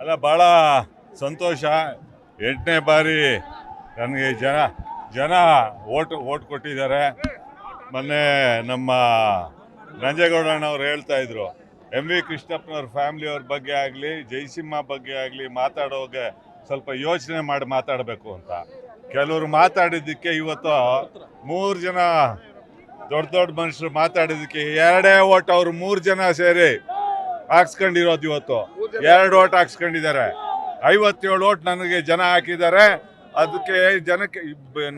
ಅಲ್ಲ ಭಾಳ ಸಂತೋಷ. ಎಂಟನೇ ಬಾರಿ ನನಗೆ ಜನ ಜನ ಓಟ್ ಓಟ್ ಕೊಟ್ಟಿದ್ದಾರೆ. ಮೊನ್ನೆ ನಮ್ಮ ನಂಜೇಗೌಡಣ್ಣವ್ರು ಹೇಳ್ತಾ ಇದ್ರು, ಎಂ ವಿ ಕೃಷ್ಣಪ್ಪನವ್ರ ಫ್ಯಾಮಿಲಿಯವ್ರ ಬಗ್ಗೆ ಆಗಲಿ ಜಯಸಿಂಹ ಬಗ್ಗೆ ಆಗಲಿ ಮಾತಾಡೋಗೆ ಸ್ವಲ್ಪ ಯೋಚನೆ ಮಾಡಿ ಮಾತಾಡಬೇಕು ಅಂತ. ಕೆಲವರು ಮಾತಾಡಿದ್ದಕ್ಕೆ ಇವತ್ತು ಮೂರು ಜನ ದೊಡ್ಡ ದೊಡ್ಡ ಮನುಷ್ಯರು ಮಾತಾಡಿದ್ದಕ್ಕೆ ಎರಡೇ ಓಟ್ ಅವರು ಮೂರು ಜನ ಸೇರಿ ಹಾಕ್ಸ್ಕೊಂಡಿರೋದು ಇವತ್ತು. ಎರಡು ಓಟ್ ಹಾಕ್ಸ್ಕೊಂಡಿದ್ದಾರೆ. ಐವತ್ತೇಳು ಓಟ್ ನನಗೆ ಜನ ಹಾಕಿದ್ದಾರೆ. ಅದಕ್ಕೆ ಜನಕ್ಕೆ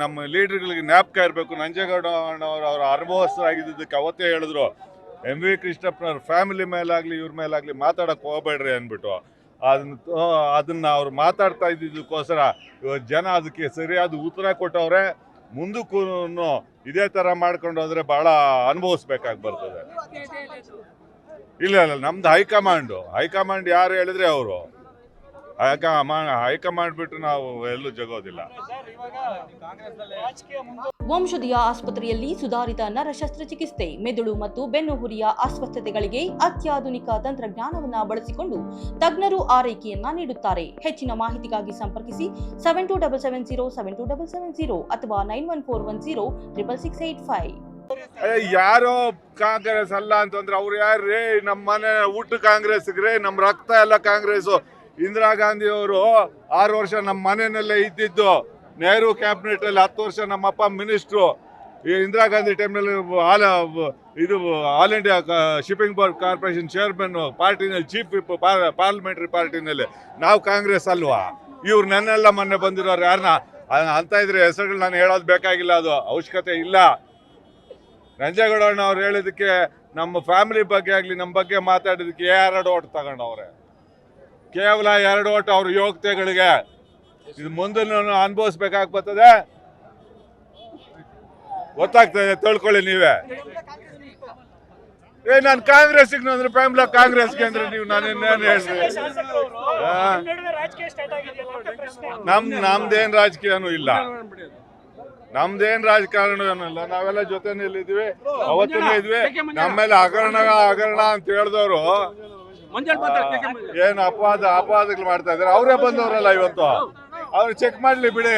ನಮ್ಮ ಲೀಡರ್ಗಳಿಗೆ ಜ್ಞಾಪಕ ಇರಬೇಕು. ನಂಜೇಗೌಡ ಅವರು ಅನುಭವಸ್ಥರಾಗಿದ್ದಕ್ಕೆ ಅವತ್ತೇ ಹೇಳಿದ್ರು. ಎಂ ವಿ ಕೃಷ್ಣಪ್ಪನವ್ರ ಫ್ಯಾಮಿಲಿ ಮೇಲಾಗ್ಲಿ, ಇವ್ರ ಮೇಲಾಗ್ಲಿ ಮಾತಾಡಕ್ ಹೋಗಬೇಡ್ರಿ ಅಂದ್ಬಿಟ್ಟು. ಅದನ್ನ ಅದನ್ನು ಅವ್ರು ಮಾತಾಡ್ತಾ ಇದ್ದಿದ್ದಕ್ಕೋಸ್ಕರ ಇವತ್ತು ಜನ ಅದಕ್ಕೆ ಸರಿಯಾದ ಉತ್ತರ ಕೊಟ್ಟವ್ರೆ. ಮುಂದಕ್ಕೂ ಇದೇ ತರ ಮಾಡ್ಕೊಂಡು ಹೋದರೆ ಬಹಳ ಅನುಭವಿಸ್ಬೇಕಾಗಿ ಬರ್ತದೆ. ಇಲ್ಲ ಇಲ್ಲ ನಮ್ದು ಹೈಕಮಾಂಡು. ಹೈಕಮಾಂಡ್ ಯಾರು ಹೇಳಿದ್ರೆ ಅವರು. ಹೈಕಮಾಂಡ್ ಬಿಟ್ಟು ನಾವು ಎಲ್ಲೂ ಜಗೋದಿಲ್ಲ. ವಂಶದಿಯ ಆಸ್ಪತ್ರೆಯಲ್ಲಿ ಸುಧಾರಿತ ನರ ಶಸ್ತ್ರಚಿಕಿತ್ಸೆ ಮೆದುಳು ಮತ್ತು ಬೆನ್ನುಹುರಿಯ ಅಸ್ವಸ್ಥತೆಗಳಿಗೆ ಅತ್ಯಾಧುನಿಕ ತಂತ್ರಜ್ಞಾನವನ್ನು ಬಳಸಿಕೊಂಡು ತಜ್ಞರು ಆರೈಕೆಯನ್ನ ನೀಡುತ್ತಾರೆ. ಹೆಚ್ಚಿನ ಮಾಹಿತಿಗಾಗಿ ಸಂಪರ್ಕಿಸಿ seven two double seven zero seven two double seven zero ಅಥವಾ nine one four one zero triple six eight five ಯಾರೋ ಕಾಂಗ್ರೆಸ್ ಅಲ್ಲ ಅಂತಂದ್ರೆ ಅವ್ರು ಯಾರ್ರೀ? ನಮ್ಮ ಮನೆ ಊಟ ಕಾಂಗ್ರೆಸ್ಗ್ರಿ ನಮ್ಮ ರಕ್ತ ಎಲ್ಲ ಕಾಂಗ್ರೆಸ್ ಇಂದಿರಾ ಗಾಂಧಿ ಅವರು ಆರು ವರ್ಷ ನಮ್ಮ ಮನೆಯಲ್ಲೇ ಇದ್ದಿದ್ದು. ನೆಹರು ಕ್ಯಾಬಿನೆಟ್ ಅಲ್ಲಿ ಹತ್ತು ವರ್ಷ ನಮ್ಮಪ್ಪ ಮಿನಿಸ್ಟ್ರು. ಇಂದಿರಾ ಗಾಂಧಿ ಟೈಮ್ನಲ್ಲಿ ಆಲ್, ಇದು all India shipping board corporation chairman ಪಾರ್ಟಿನಲ್ಲಿ, chief parliamentary ಪಾರ್ಟಿನಲ್ಲಿ ನಾವು ಕಾಂಗ್ರೆಸ್ ಅಲ್ವಾ? ಇವ್ರು ನನ್ನೆಲ್ಲ ಮೊನ್ನೆ ಬಂದಿರೋರು ಯಾರನ್ನ ಅಂತ ಇದ್ರೆ ಹೆಸರುಗಳು ನಾನು ಹೇಳೋದು ಬೇಕಾಗಿಲ್ಲ, ಅದು ಅವಶ್ಯಕತೆ ಇಲ್ಲ. ನಂಜೇಗೌಡಣ್ಣ ಅವ್ರು ಹೇಳಿದಕ್ಕೆ ನಮ್ಮ ಫ್ಯಾಮಿಲಿ ಬಗ್ಗೆ ಆಗಲಿ ನಮ್ಮ ಬಗ್ಗೆ ಮಾತಾಡಿದಕ್ಕೆ ಎರಡು ಓಟ್ ತಗೊಂಡವ್ರೆ. ಕೇವಲ ಎರಡು ಓಟ್ ಅವ್ರ ಯೋಗ್ಯತೆಗಳಿಗೆ. ಇದು ಮುಂದೆ ಅನುಭವಿಸ್ಬೇಕಾಗಿ ಬರ್ತದೆ. ಗೊತ್ತಾಗ್ತದೆ ತಿಳ್ಕೊಳ್ಳಿ ನೀವೇ. ಏ ನಾನು ಕಾಂಗ್ರೆಸ್ಗೆ ಅಂದ್ರೆ ಫ್ಯಾಮಿಲಿ ಕಾಂಗ್ರೆಸ್ಗೆ ಅಂದ್ರೆ ನೀವು ನಾನು ಇನ್ನೇನು ಹೇಳ್ರಿ ಆ, ರಾಜಕೀಯ ಸ್ಟಾರ್ಟ್ ಆಗಿದೆಯಲ್ಲ ಅಂತ ಪ್ರಶ್ನೆ. ನಮ್ ನಮ್ದೇನ್ ರಾಜಕೀಯನೂ ಇಲ್ಲ. ನಮ್ದೇನ್ ರಾಜಕಾರಣ ಇಲ್ಲ ನಾವೆಲ್ಲ ಜೊತೆನಲ್ಲಿದ್ವಿ ಅವತ್ತೂ ಇದ್ವಿ. ನಮ್ಮೇಲೆ ಹಗರಣ ಹಗರಣ ಅಂತ ಹೇಳಿದವರು. ಏನ್ ಅಪವಾದ ಅಪವಾದಗಳು ಮಾಡ್ತಾ ಇದಾರೆ ಅವರೇ ಬಂದವರಲ್ಲ ಇವತ್ತು. ಅವ್ರು ಚೆಕ್ ಮಾಡ್ಲಿ ಬಿಡಿ.